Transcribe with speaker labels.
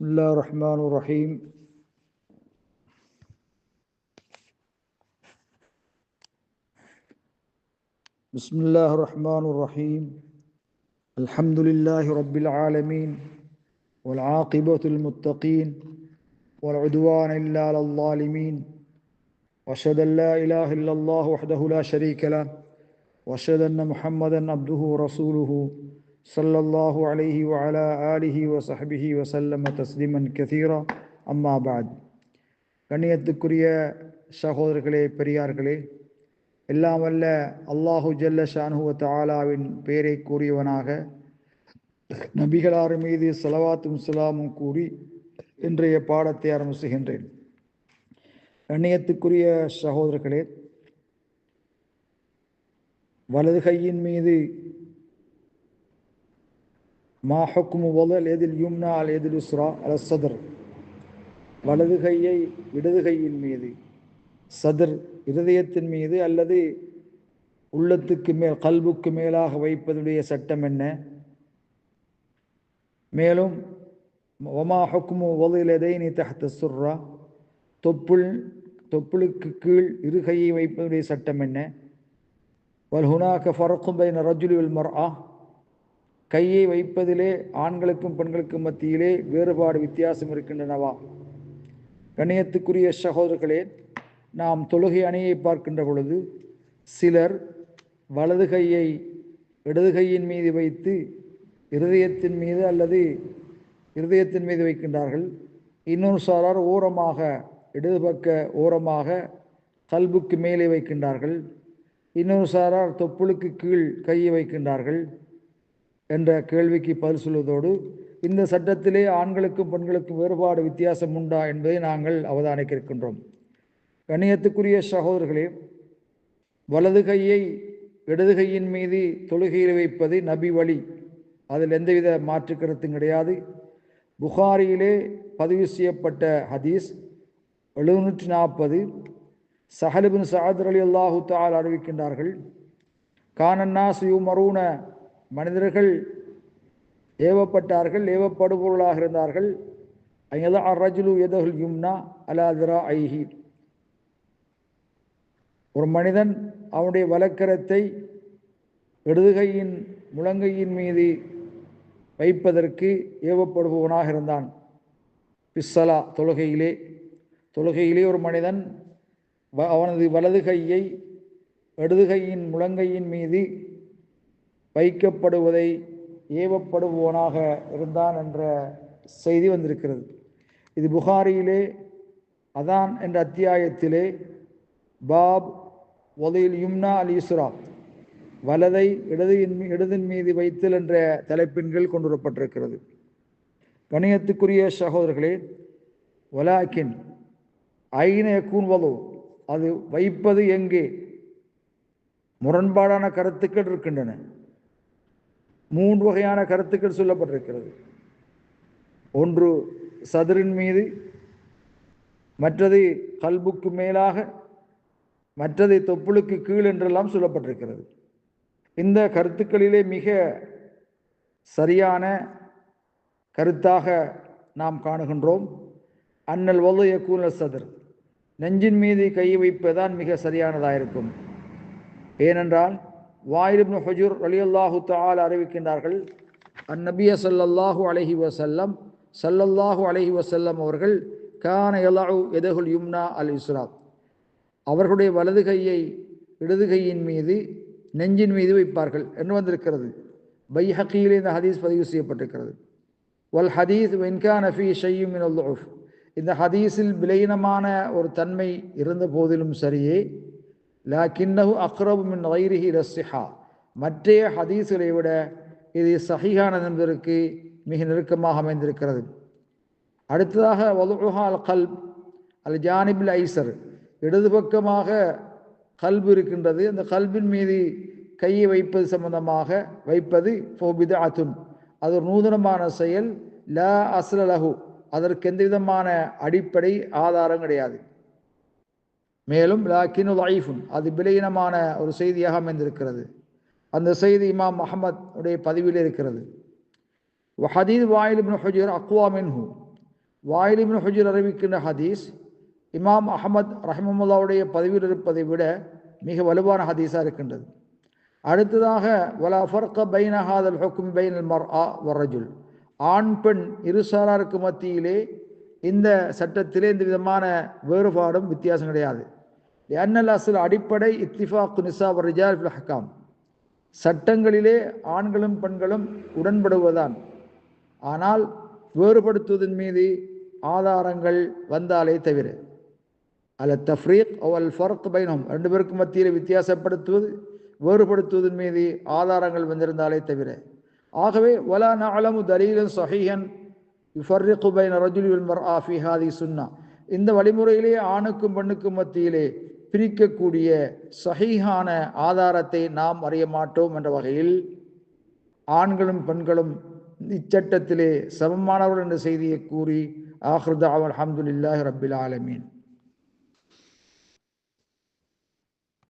Speaker 1: بسم الله الرحمن الرحيم. بسم الله الرحمن الرحيم. الحمد لله رب العالمين والعاقبة للمتقين والعدوان إلا على الظالمين. وأشهد أن لا إله إلا الله وحده لا شريك له. وأشهد أن محمدا عبده ورسوله. صلى الله عليه وعلى آله وصحبه وسلم تسليما كثيرا أما بعد கண்ணியத்துக்குரிய சகோதரர்களே பெரியார்களே எல்லாம் வல்ல அல்லாஹு ஜல்ல ஷானுவ தாலாவின் பெயரை கூறியவனாக நபிகளார் மீது சலவாத்தும் சலாமும் கூறி இன்றைய பாடத்தை ஆரம்பிச்சுகின்றேன் கண்ணியத்துக்குரிய சகோதரர்களே வலது கையின் மீது மா ஹுக்மு வலல் எதில் யும்னா அல் எதில் உஸ்ரா அல சதர். வலது கையை இடது கையின் மீது சதுர் இருதயத்தின் மீது அல்லது உள்ளத்துக்கு மேல் கல்புக்கு மேலாக வைப்பதுடைய சட்டம் என்ன? மேலும் ஒமா ஹுக்மு எதை நீ தஹத்த சுர்ரா? தொப்புள் தொப்புளுக்கு கீழ் இருகையை வைப்பதுடைய சட்டம் என்ன? வல் ஹுனாக ஃபரக்கும் பைன ரஜுலி வல் ஆ கையை வைப்பதிலே ஆண்களுக்கும் பெண்களுக்கும் மத்தியிலே வேறுபாடு வித்தியாசம் இருக்கின்றனவா? கணியத்துக்குரிய சகோதரர்களே நாம் தொழுகை அணியை பார்க்கின்ற பொழுது சிலர் வலது கையை இடது கையின் மீது வைத்து இருதயத்தின் மீது அல்லது இருதயத்தின் மீது வைக்கின்றார்கள். இன்னொரு சாரார் ஓரமாக இடது பக்க ஓரமாக கல்புக்கு மேலே வைக்கின்றார்கள். இன்னொரு சாரார் தொப்புளுக்கு கீழ் கையை வைக்கின்றார்கள். என்ற கேள்விக்கு பதில் சொல்வதோடு இந்த சட்டத்திலே ஆண்களுக்கும் பெண்களுக்கும் வேறுபாடு வித்தியாசம் உண்டா என்பதை நாங்கள் அவதானிக்க இருக்கின்றோம் கண்ணியத்துக்குரிய சகோதரர்களே வலது கையை இடது கையின் மீது தொழுகையில் வைப்பது நபி வழி. அதில் எந்தவித மாற்று கருத்தும் கிடையாது. புகாரியிலே பதிவு செய்யப்பட்ட ஹதீஸ் எழுநூற்றி நாற்பது. சஹலிபின் சஹதர் அலி அல்லாஹு தால் அறிவிக்கின்றார்கள் கானன்னா யூ மரூன மனிதர்கள் ஏவப்பட்டார்கள் ஏவப்படுபவர்களாக இருந்தார்கள். அங்கதான் ரஜுலு எதகுல் யும்னா அலாதிரா ஐஹி ஒரு மனிதன் அவனுடைய வலக்கரத்தை இடதுகையின் முழங்கையின் மீது வைப்பதற்கு ஏவப்படுபவனாக இருந்தான். பிஸ்ஸலா தொழுகையிலே. தொழுகையிலே ஒரு மனிதன் அவனது வலது கையை எடுதுகையின் முழங்கையின் மீது வைக்கப்படுவதை ஏவப்படுபவனாக இருந்தான் என்ற செய்தி வந்திருக்கிறது. இது புகாரியிலே அதான் என்ற அத்தியாயத்திலே பாப் ஒதையில் யும்னா அல் இஸ்ரா வலதை இடதின் இடதின் மீது வைத்தல் என்ற தலைப்பின்கள் கொண்டு வரப்பட்டிருக்கிறது கணியத்துக்குரிய சகோதரர்களே வலாக்கின் ஐன கூன்வதோ அது வைப்பது எங்கே? முரண்பாடான கருத்துக்கள் இருக்கின்றன. மூன்று வகையான கருத்துக்கள் சொல்லப்பட்டிருக்கிறது. ஒன்று சதுரின் மீது மற்றது கல்புக்கு மேலாக மற்றது தொப்புளுக்கு கீழ் என்றெல்லாம் சொல்லப்பட்டிருக்கிறது. இந்த கருத்துக்களிலே மிக சரியான கருத்தாக நாம் காணுகின்றோம். அண்ணல் வலுய கூல சதுர். நெஞ்சின் மீது கை வைப்பதுதான் மிக சரியானதாக இருக்கும் ஏனென்றால் வாயிலிப்னு ஹஜூர் அலி அல்லாஹு தால் அறிவிக்கின்றார்கள் அந்நபிய சல்லல்லாஹு அலஹி வசல்லம் சல்லல்லாஹு அலஹி வசல்லம் அவர்கள் கான எலாஹு எதகுல் யும்னா அல் இஸ்ராத் அவர்களுடைய வலது கையை இடது கையின் மீது நெஞ்சின் மீது வைப்பார்கள் என்று வந்திருக்கிறது. பைஹக்கியில் இந்த ஹதீஸ் பதிவு செய்யப்பட்டிருக்கிறது. வல் ஹதீஸ் வென்கான் அஃபி ஷையும் இந்த ஹதீஸில் விலையினமான ஒரு தன்மை இருந்த போதிலும் சரியே லாக்கின்னஹு அக்ரபு மின் வைரிஹி ரஸ்ஸிஹா மற்றைய ஹதீஸ்களை விட இது சஹிஹானது என்பதற்கு மிக நெருக்கமாக அமைந்திருக்கிறது அடுத்ததாக வலுஹா அல் கல்ப் அல் ஜானிபில் ஐசர் இடது பக்கமாக கல்பு இருக்கின்றது அந்த கல்பின் மீது கையை வைப்பது சம்பந்தமாக வைப்பது ஃபோபித அத்துன் அது ஒரு நூதனமான செயல் ல அஸ்லலஹு அதற்கு எந்த விதமான அடிப்படை ஆதாரம் கிடையாது மேலும் லாக்கினு லாயிஃபுன் அது விலையினமான ஒரு செய்தியாக அமைந்திருக்கிறது. அந்த செய்தி இமாம் முகமத் உடைய பதிவில் இருக்கிறது. ஹதீஸ் வாயில் இப்னு ஹுஜர் அக்வா மின்ஹு. வாயிலிமின் ஹுஜர் அறிவிக்கின்ற ஹதீஸ் இமாம் அகமத் ரஹமுல்லாவுடைய பதிவில் இருப்பதை விட மிக வலுவான ஹதீஸாக இருக்கின்றது. அடுத்ததாக வலா ஃபர்க பைன ஹாதல் ஹுக்கும் பைன் மர் ஆ வரஜுல் ஆண் பெண் இருசாராருக்கு மத்தியிலே இந்த சட்டத்திலே இந்த விதமான வேறுபாடும் வித்தியாசம் கிடையாது. லியன்னல் அசல் அடிப்படை இத்திஃபாக் நிசா ரிஜால் ஹக்காம் சட்டங்களிலே ஆண்களும் பெண்களும் உடன்படுவதுதான். ஆனால் வேறுபடுத்துவதன் மீது ஆதாரங்கள் வந்தாலே தவிர. அல தஃப்ரீக் அல் ஃபர்க் பைனம் ரெண்டு பேருக்கு மத்தியில் வித்தியாசப்படுத்துவது வேறுபடுத்துவதன் மீது ஆதாரங்கள் வந்திருந்தாலே தவிர. ஆகவே வலா நஅலமு தலீலன் சொஹீஹன் யுஃபர்ரிகு பைன ரஜுலி வல் மர்ஆ ஹாதி சுன்னா. இந்த வழிமுறையிலே ஆணுக்கும் பெண்ணுக்கும் மத்தியிலே பிரிக்கக்கூடிய சகிஹான ஆதாரத்தை நாம் அறிய மாட்டோம் என்ற வகையில் ஆண்களும் பெண்களும் இச்சட்டத்திலே சமமானவர்கள் என்ற செய்தியை கூறி ஆஹ்ருதா அல்ஹம்துலில்லாஹி ரபில் ஆலமீன்.